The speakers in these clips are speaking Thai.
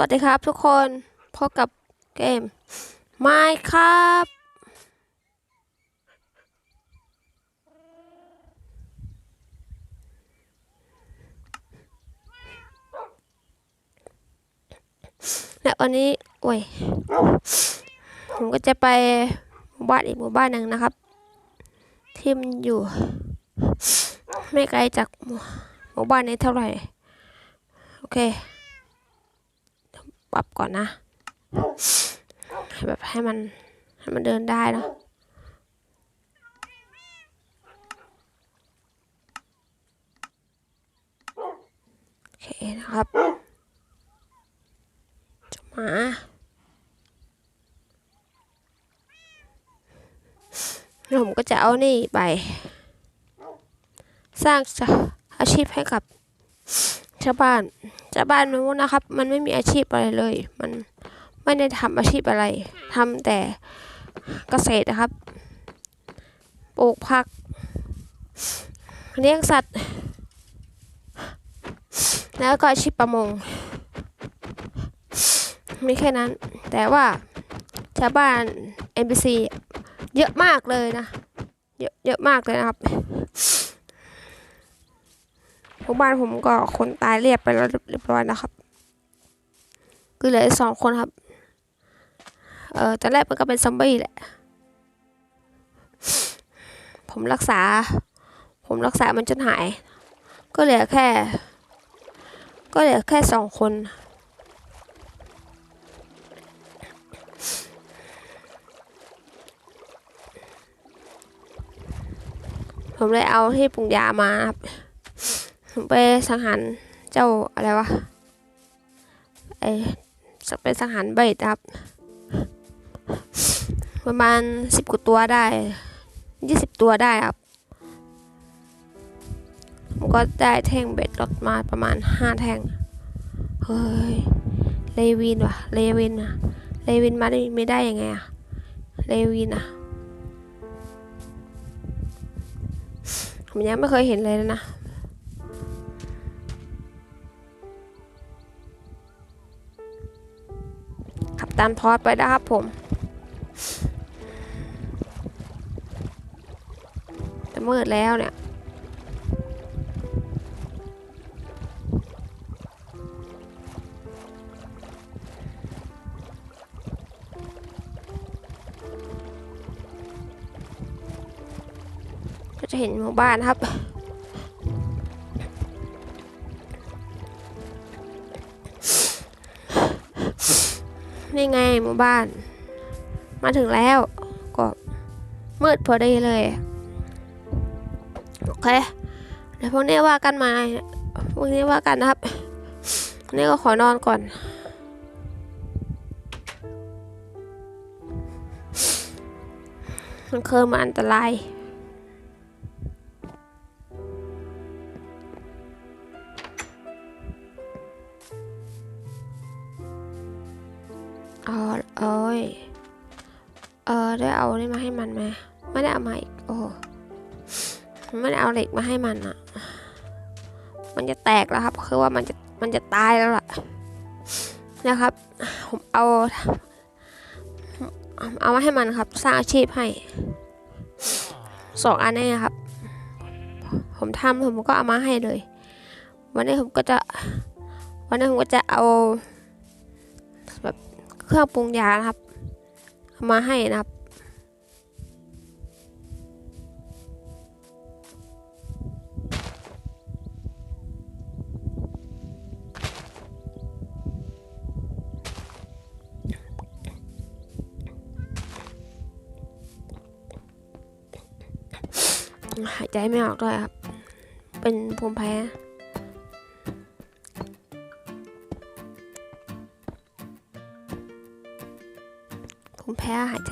วัสดีครับทุกคนพบกับเกม Minecraft และวันนี้โอ้ยผมก็จะไปหมู่บ้านอีกหมู่บ้านหนึ่งนะครับ ที่มันอยู่ ไม่ไกลจากหมู่บ้านนี้เท่าไหร่ โอเค ปรับก่อนนะ แบบให้มันให้มันเดินได้นะโอเคนะครับจะมาแล้วผมก็จะเอานี่ไป สร้างอาชีพให้กับ ชาวบ้านชาวบ้านนู้นนะครับ มันไม่มีอาชีพอะไรเลย มันไม่ได้ทำอาชีพอะไรทำแต่เกษตรนะครับ ปลูกผัก เลี้ยงสัตว์ แล้วก็อาชีพประมงมีแค่นั้น แต่ว่าชาวบ้าน NPC เยอะมากเลยนะ เยอะเยอะมากเลยนะครับ หมู่บ้านผมก็คนตายเรียบไปแล้วเรียบร้อยนะครับคือเหลือสองคนครับ เออตอนแรกมันก็เป็นซอมบี้แหละ ผมรักษา ผมรักษามันจนหาย ก็เหลือแค่ ก็เหลือแค่สองคนผมเลยเอาที่ปรุงยามาครับ ผมไปสังหารเจ้าอะไรวะไอสักไปสังหารเบดครับ ประมาณสิบกว่าตัวได้ยี่สิบตัวได้ครับผมก็ได้แท่งเบ็ดลดมาประมาณห้าแท่ง เฮ้ย เลวินวะเลวินอะเลวินมาได้ไม่ได้ยังไงอะเลวินอะผมยังไม่เคยเห็นเลยนะ ตามทอดไปนะครับผมจะมืดแล้วเนี่ยก็จะเห็นหมู่บ้านครับ มู่บ้าน มาถึงแล้วก็มืดพอดีเลย โอเคเดี๋ยวพวกนี้ว่ากันมาพวกนี้ว่ากันนะครับ นี่ก็ขอนอนก่อน มันเคยมาอันตราย เออเอ้ยเออได้เอานี่มาให้มันไหมไม่ได้เอามาอีกโอ้ไม่ได้เอาเหล็กมาให้มันอะมันจะแตกแล้วครับคือว่ามันจะมันจะตายแล้วล่ะนะครับ ผมเอาเอามาให้มันครับ สร้างอาชีพให้สองอันนี้ครับ ผมทำผมก็เอามาให้เลย วันนี้ผมก็จะ วันนี้ผมก็จะเอาแบบ เครื่องปรุงยานะครับมาให้นะครับ หายใจไม่ออกด้วยครับ เป็นภูมิแพ้ ภูมิแพ้หายใ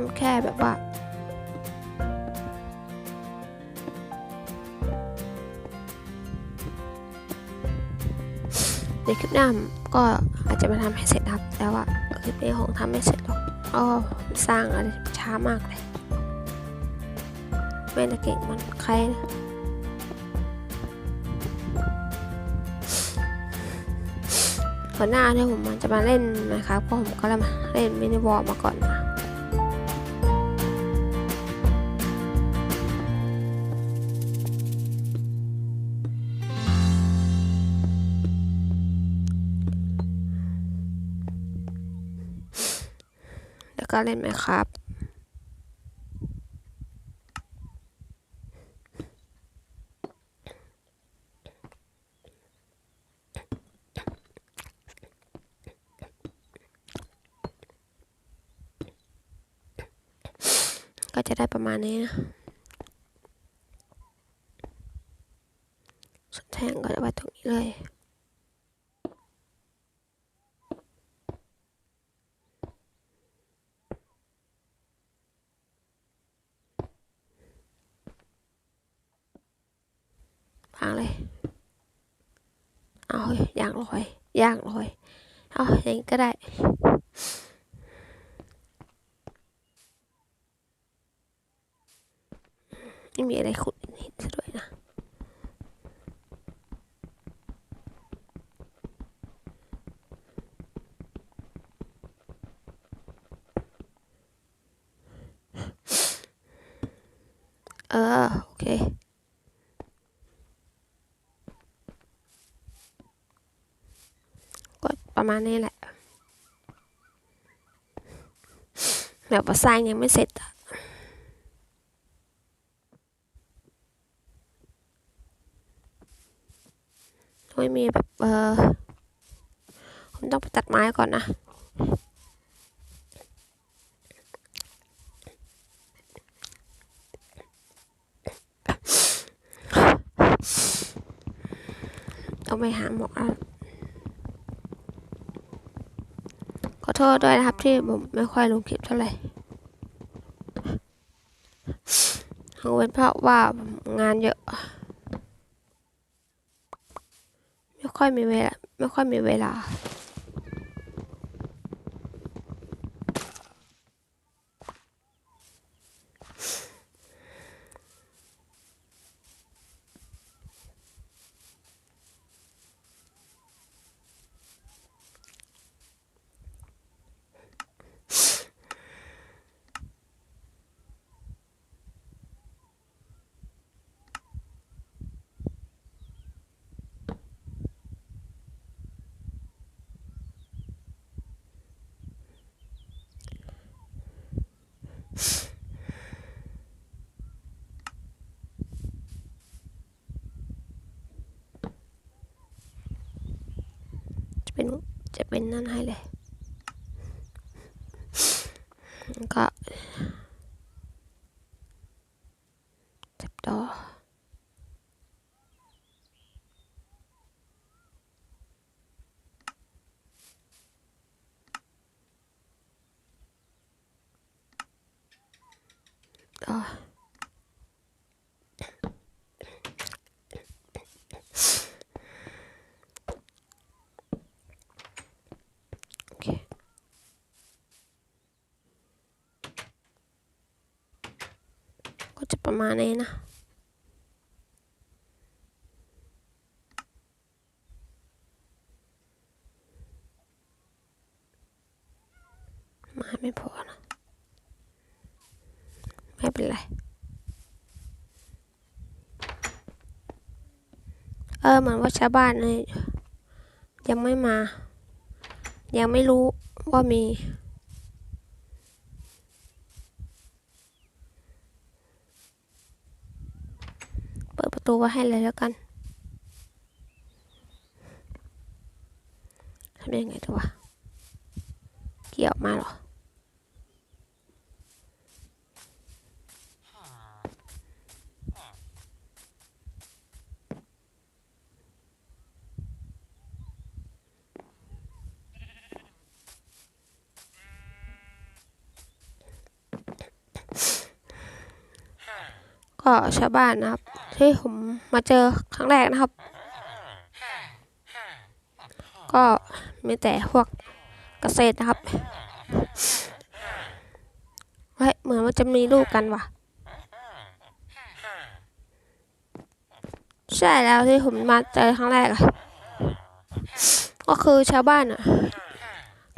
ทำแค่แบบว่า เดี๋ยวคลิปหน้าผมก็อาจจะมาทำให้เสร็จครับ แต่ว่าคลิปนี้คงทำไม่เสร็จหรอกอ้อสร้างอะไรช้ามากเลยไม่ได้เก่งมันใครนะก่อนหน้าที่ผมมันจะมาเล่นนะครับก็ผมก็เล่นเล่นมินิวอลมาก่อนนะ แล้วก็เล่นไหมครับ ก็จะได้ประมาณนี้นะส่วนแทงก็จะไว้ตรงนี้เลย วางเลย เอาเฮ้ยย่างลอยอย่างลอย เอาอย่างนี้ก็ได้ไม่มีอะไรขุดหินซะด้วยนะเออโอเค ก็ ประมาณนี้แหละ แบบว่าสร้างยังไม่เสร็จอะไม่มีแบบเออผมต้องไปตัดไม้ก่อนนะต้องไปหาหมอแล้วขอ โทษด้วยนะครับที่ผมไม่ค่อยลงคลิปเท่าไหร่คงเป็นเพราะว่างานเยอะ ไม่ค่อยมีเวลา ไม่ค่อยมีเวลา เป็นจะเป็นนั่นให้เลยแล้วก็จับต่อต่อโอเค ก็จะประมาณนี้นะมาไม่พอนะ ไม่เป็นไร เออเหมือนว่าชาวบ้านเนี่ยยังไม่มา ยังไม่รู้ว่ามี เปิดประตูไว้ให้เลยแล้วกันทำยังไงดีวะเกี่ยวมาหรอ ก็ชาวบ้านนะครับที่ผมมาเจอครั้งแรกนะครับ ก็มีแต่พวกเกษตรนะครับเฮ้ยเหมือนว่าจะมีลูกกันว่ะ ใช่แล้วที่ผมมาเจอครั้งแรกอะก็คือชาวบ้านอะ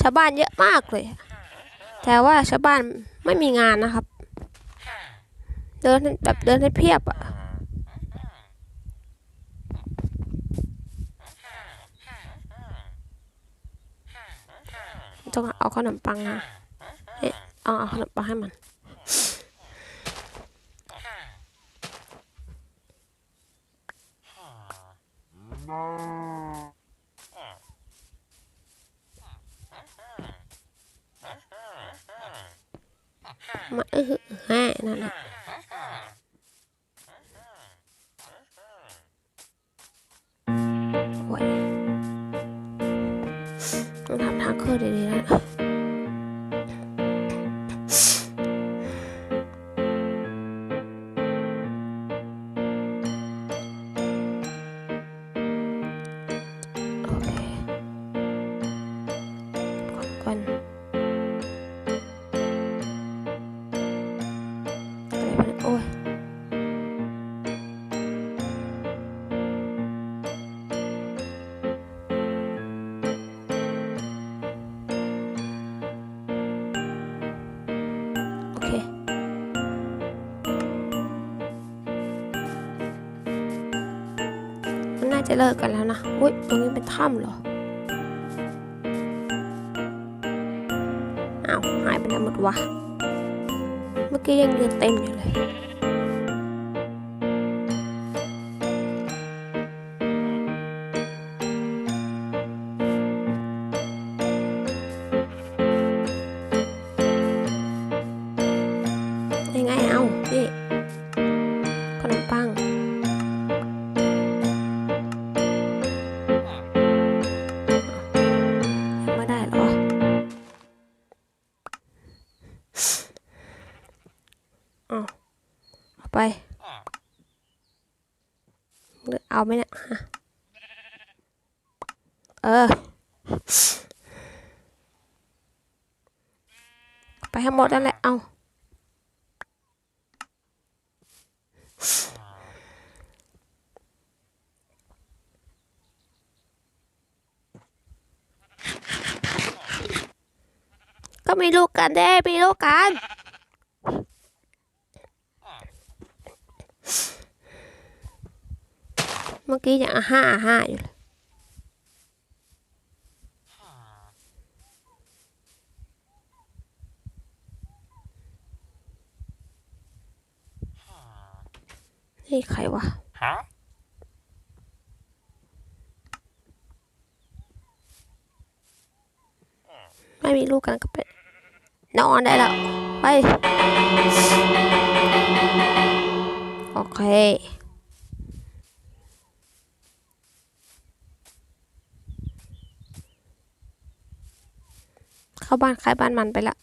ชาวบ้านเยอะมากเลย แต่ว่าชาวบ้านไม่มีงานนะครับ เดินแบบเดินให้เพียบอะต้องเอาขนมปังนะเอ๊ะเอาเอาขนมปังให้มันมาเออแห่นั่นนะโอ้ ยต้องทำทาจะเลิกกันแล้วนะ อุ้ยตรงนี้เป็นถ้ำเหรอ อ้าว หายไปไหนหมดวะ เมื่อกี้ยังยืนเต็มอยู่เลย เอาไหมเนี่ยฮะเออ ไปให้หมดนั่นแหละ เอาก็มีลูกกันเด้มีลูกกัน มื่อกี้ยังอะห้าอะห้าอยู่เลยนี่ใครวะ Huh? ไม่มีลูกกันก็ไปนอนได้แล้วไป โอเค เข้าบ้านใครบ้านมันไปละ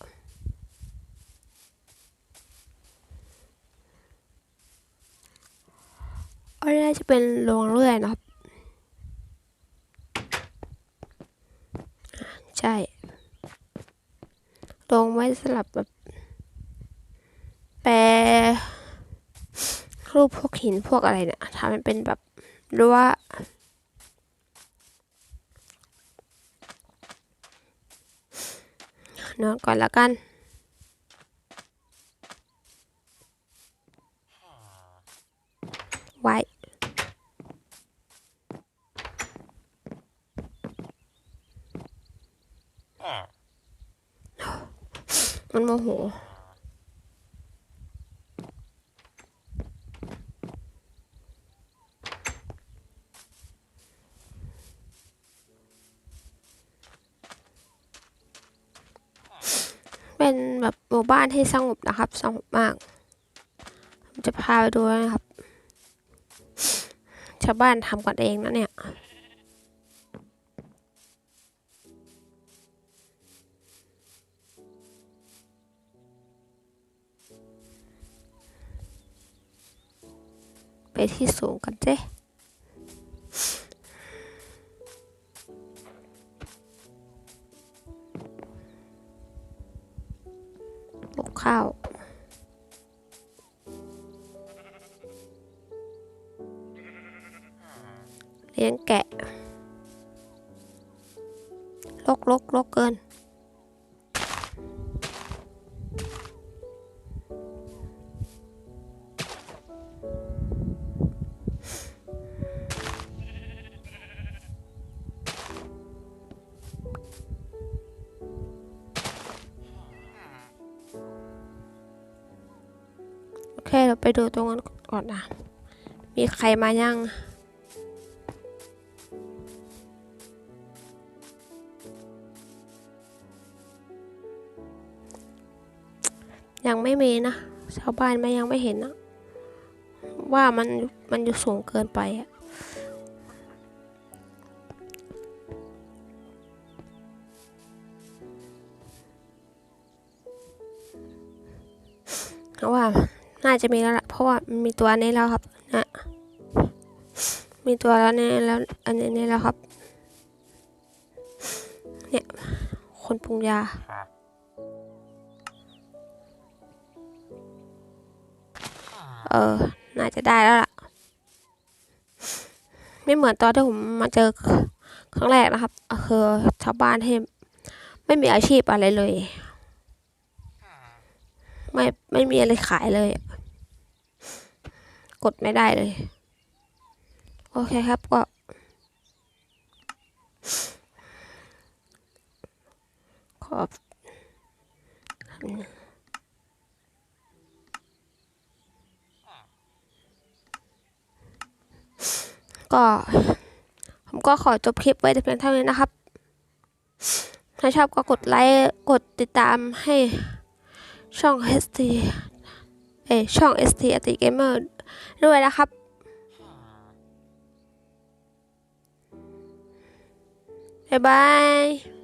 อันนี้จะเป็นโรงเรื่อยนะครับ ใช่ลงไว้สลับแบบแปรรูปพวกหินพวกอะไรเนี่ยทำให้เป็นแบบรั้ว นอนก่อนละกันไว้มันโมโห เป็นแบบหมู่บ้านที่สงบนะครับ สงบมาก ผมจะพาไปดูนะครับ ชาวบ้านทำกันเองนะเนี่ยไปที่สูงกันเจ้ ปลูกข้าวเลี้ยงแกะลกลกลกเกิน เคเราไปดูตรงนั้นก่อนนะ มีใครมายังยังไม่มีนะ ชาวบ้านไม่ยังไม่เห็นนะ ว่ามันมันอยู่สูงเกินไปอะ น่าจะมีแล้วล่ะเพราะว่ามันมีตัวนี้แล้วครับนะมีตัวแล้วเนี่ยแล้วอันนี้แล้วครับ เนี่ย คนปรุงยาเออ น่าจะได้แล้วล่ะ ไม่เหมือนตอนที่ผมมาเจอครั้งแรกนะครับ คือชาวบ้านที่ไม่มีอาชีพอะไรเลย ไม่ไม่มีอะไรขายเลย กดไม่ได้เลย โอเคครับก็ ขอบก็ ผมก็ขอจบคลิปไว้แต่เพียงเท่านี้นะครับ ถ้าชอบก็กดไลค์ กดติดตามให้ช่อง ST เอช่อง ST อติเกมเมอร์ ด้วยนะครับ บ๊ายบาย